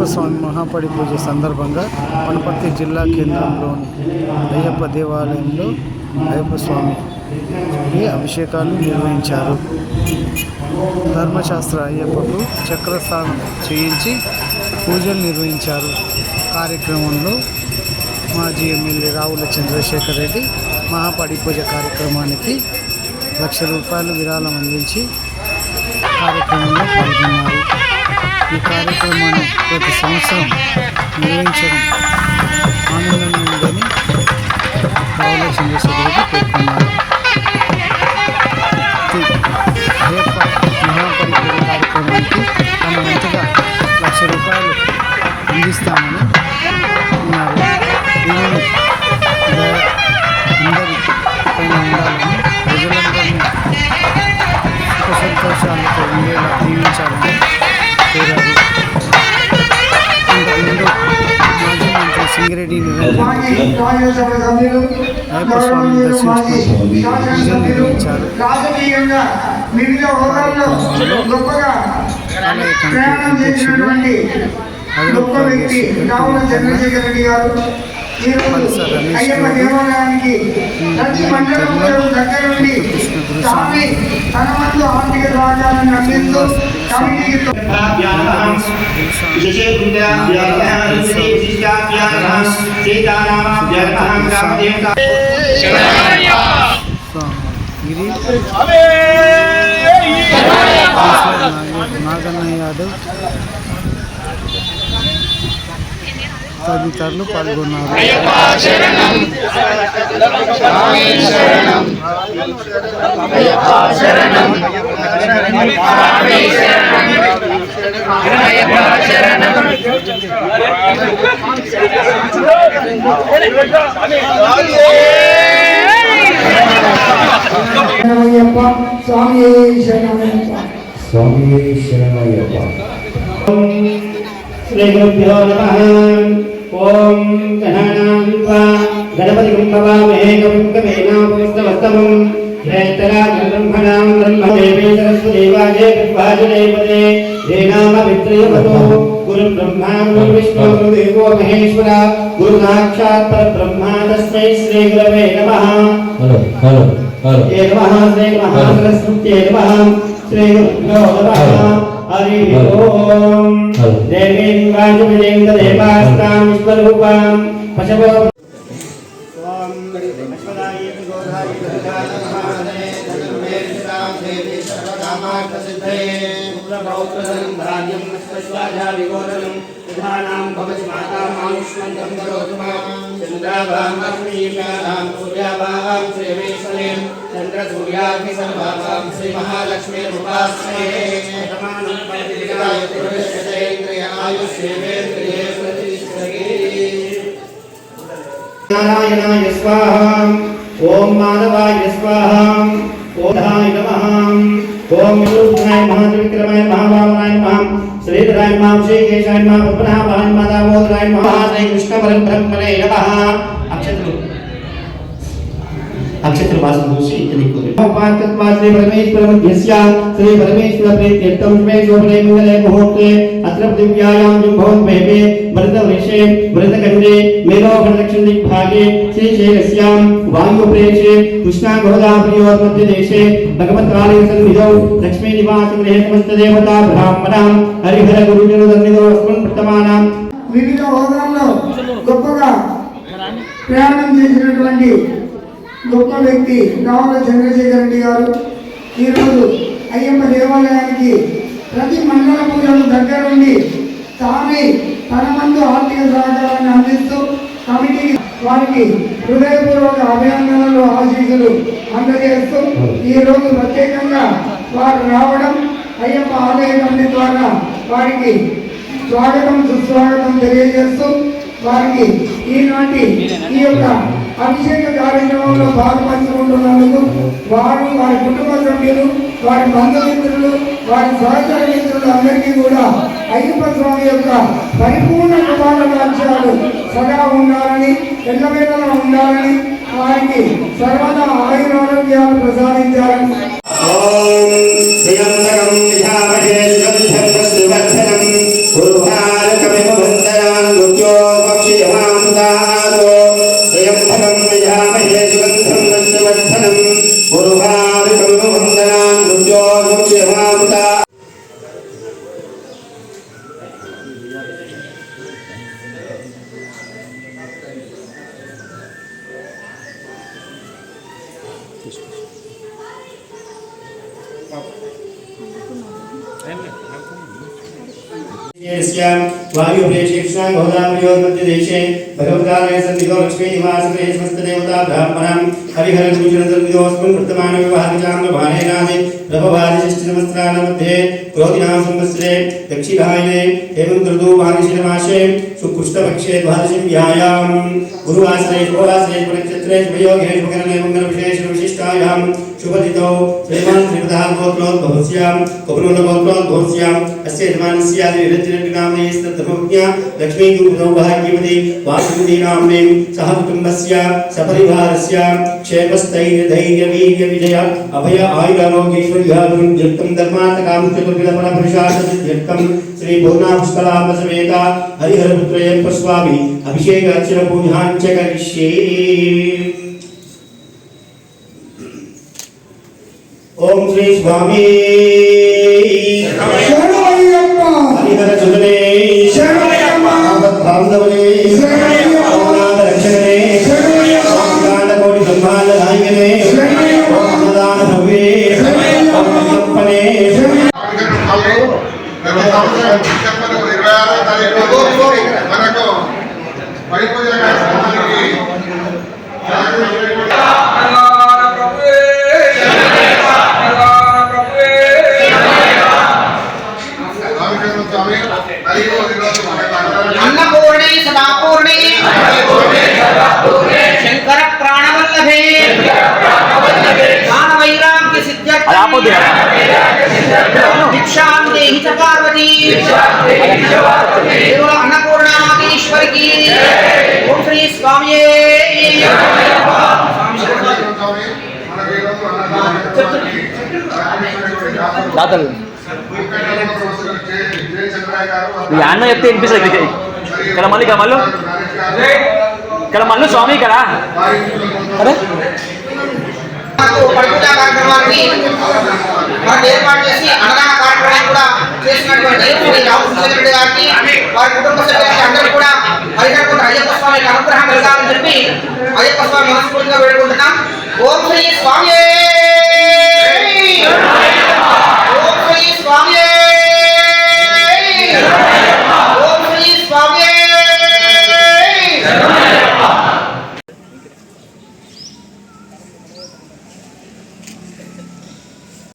అయ్యప్ప స్వామి మహాపడి పూజ సందర్భంగా వనపర్తి జిల్లా కేంద్రంలోని అయ్యప్ప దేవాలయంలో అయ్యప్ప స్వామి అభిషేకాలు నిర్వహించారు? ధర్మశాస్త్ర అయ్యప్పకు చక్రస్థానం చేయించి పూజలు నిర్వహించారు. కార్యక్రమంలో మాజీ ఎమ్మెల్యే రావుల చంద్రశేఖర్ రెడ్డి మహాపడి పూజ కార్యక్రమానికి లక్ష రూపాయలు విరాళం అందించి కార్యక్రమంలో పాల్గొన్నారు. ఈ కార్యక్రమాన్ని ప్రతి సంవత్సరం నిర్వహించడం ఆనందంగా ఉందని ఆలోచన చంద్రశేఖర్ పేర్కొన్నారు. నిర్వహించారు రాజకీయంగా వివిధ హోదాల్లో గొప్పగా ప్రయాణం చేసినటువంటి గొప్ప వ్యక్తి రావుల చంద్రశేఖర్ రెడ్డి గారు ఈరోజు అయ్యప్ప దేవాలయానికి ప్రతి మండల దగ్గర నుండి స్వామి తన వంతు ఆర్థిక సహకారాన్ని అందిస్తూ కమిటీకి తదితరులు పాల్గొన్నారు. శరణమయ్యప్ప స్వామి శరణమయ్యప్ప. స్వామి శరణయ్యప్ప శ్రీ గురుభ్యో నమః. ఓం గణానాన్వా గణపతి కుంభవామహే కవిం కవీనామస్తమస్తమం జ్యేష్ఠరాజ బ్రహ్మణాం బ్రహ్మదేవే సరస్వదేవాజే విద్వాజనేపదే శ్రీనామ విత్రయవతో గురు బ్రహ్మా గురు విష్ణు గురు దేవో మహేశ్వర గురు సాక్షాత్ పరబ్రహ్మ తస్మై శ్రీ గురవే నమః. Hello hello hello. ఏ నమః? శ్రీ మహాసరస్వత్యే నమః. శ్రీ గురుభ్యో నమః. హరి ఓం. దేవీం వాయువిదేం దేవాస్తాం విశ్వరూపాం పశవో ఓం गोधाय गोधाय दुर्गाय महाने धनुर्मेषां देवी सर्वकामार्थसिद्धये पुत्रपौत्रसन्धान्यं स्वाध्याभिगोधनं विधानां भवति माता मानुष्मन्तं करोतु माम् चन्द्राभामस्मीकानां सूर्याभां श्रीवेश्वरीं चन्द्रसूर्याभिसर्वाभां श्रीमहालक्ष्मीरुपाश्रये आयुष्येन्द्रिये नारायणाय स्वाहा ఓం మాధవాయ స్వాహ. ఓం నమః. ఓం విష్ణునాయ మహాత్రివిక్రమాయ మహావామనాయ నమః శ్రీధరాయ నమః శ్రీకేశాయ నమః పద్మనాభాయ నమః శ్రీ కృష్ణ నమః. అక్షతలు. నక్షత్ర వాసం చూసి ఉపాత్తత్వా శ్రీ పరమేశ్వర మధ్యస్య శ్రీ పరమేశ్వర ప్రీత్యర్థం మే శోభనే మంగళే ముహూర్తే అత్ర దివ్యాయాం జంభోన్ వేపే వరద వృషే వరద కండే మేలోహన దక్షిణ దిగ్భాగే శ్రీశైలస్యాం వాయు ప్రేషే కృష్ణా గోదావరియోర్ మధ్య దేశే భగవత్రాలయ సన్నిధౌ లక్ష్మీ నివాస గృహే సమస్త దేవతా బ్రాహ్మణాం హరిహర సన్నిధౌ అస్మన్ వివిధ హోదాల్లో గొప్పగా ప్రయాణం చేసినటువంటి గొప్ప వ్యక్తి రావుల చంద్రశేఖర్ రెడ్డి గారు. ఈరోజు అయ్యప్ప దేవాలయానికి ప్రతి మండల పూజలు దగ్గర నుండి తానే తన మందు ఆర్థిక సహకారాన్ని అందిస్తూ కమిటీకి వారికి హృదయపూర్వక అభినందనలు ఆశీస్సులు అందజేస్తూ ఈ రోజు ప్రత్యేకంగా వారు రావడం అయ్యప్ప ఆలయ కమిటీ ద్వారా వారికి స్వాగతం సుస్వాగతం తెలియజేస్తూ వారికి ఈనాటి ఈ యొక్క అభిషేక కార్యక్రమంలో భాగపంచుకుంటున్నందుకు వారు వారి కుటుంబ సభ్యులు వారి బంధుమిత్రులు వారి సహచర మిత్రులు అందరికీ కూడా అయ్యప్ప స్వామి యొక్క పరిపూర్ణ కుమార రాజ్యాలు సదా ఉండాలని ఎల్లవేళలా ఉండాలని వారికి సర్వదా ఆయురారోగ్యాలు ప్రసాదించాలని. గురుభారకమివ వందనాన్ శ్రీరంభనం యజామహే సుగంధం వర్ధనం గురుహారికం వందనా यस्यां वायुप्रेक्षेक्षां भवताम्योर्मध्यदेशे भगवत्काले सन्दिगो लक्ष्मीनिवासप्रेषमस्तदेवता ब्राह्मणां हरिहरगुरुचरसन्दिगोऽस्मिन् वृत्तमानविवाहविचाम्रभानेनादि प्रभवादिशिष्टिनमस्त्रानमध्ये क्रोधिनां संवत्सरे दक्षिणायने हेमं कृतो वादिशिरमाशे सुकृष्टपक्षे द्वादशिव्यायां गुरुवासरे शुभवासरे शुभनक्षत्रे शुभयोगे मङ्गलविशेषविशिष्टायां शुभदितौ। श्रीमान् श्रीमतः गोत्रोत् भवस्यां कपुनोलगोत्रोत् भवस्याम् अस्य यजमानस्यादि विरञ्जनग्नाम्ने स्तद्धर्मज्ञा लक्ष्मीगुरुभौ भाग्यवती वासुमतीनाम्ने सह कुटुम्बस्य सपरिवारस्य क्षेमस्थैर्यधैर्यवीर्यविजय अभय आयुरारोग्यैश्वर्याभिवृद्ध्यर्थं धर्मार्थकां चतुर्विधपरपुरुषार्थसिद्ध्यर्थं श्रीभुवनापुष्कलापसमेत हरिहरपुत्रये प्रस्वामि। अभिषेक अर्चनपूजाञ्च करिष्ये। ఓం శ్రీ స్వామి. హరిహర రక్షణే కోటి బ్రహ్మాండ నాయకనే అన్నదాన భవ్యే మనకు జయించ స్వామి దాతలు అన్న చెప్తే వినిపిస్తుంది. ఇక్కడ మళ్ళీ ఇక్కడ. మళ్ళీ ఇక్కడ మళ్ళీ స్వామి ఇక్కడ అరే ఏర్పాటు ఉన్నటువంటి రైతులు రామకృష్ణ రెడ్డి గారికి వారి కుటుంబ సభ్యులకి కూడా అయ్యప్ప స్వామికి అనుగ్రహం కలగాలని చెప్పి అయ్యప్ప స్వామి మనస్ఫూర్తిగా వేడుకుంటున్నాం. ఓం శ్రీ స్వామి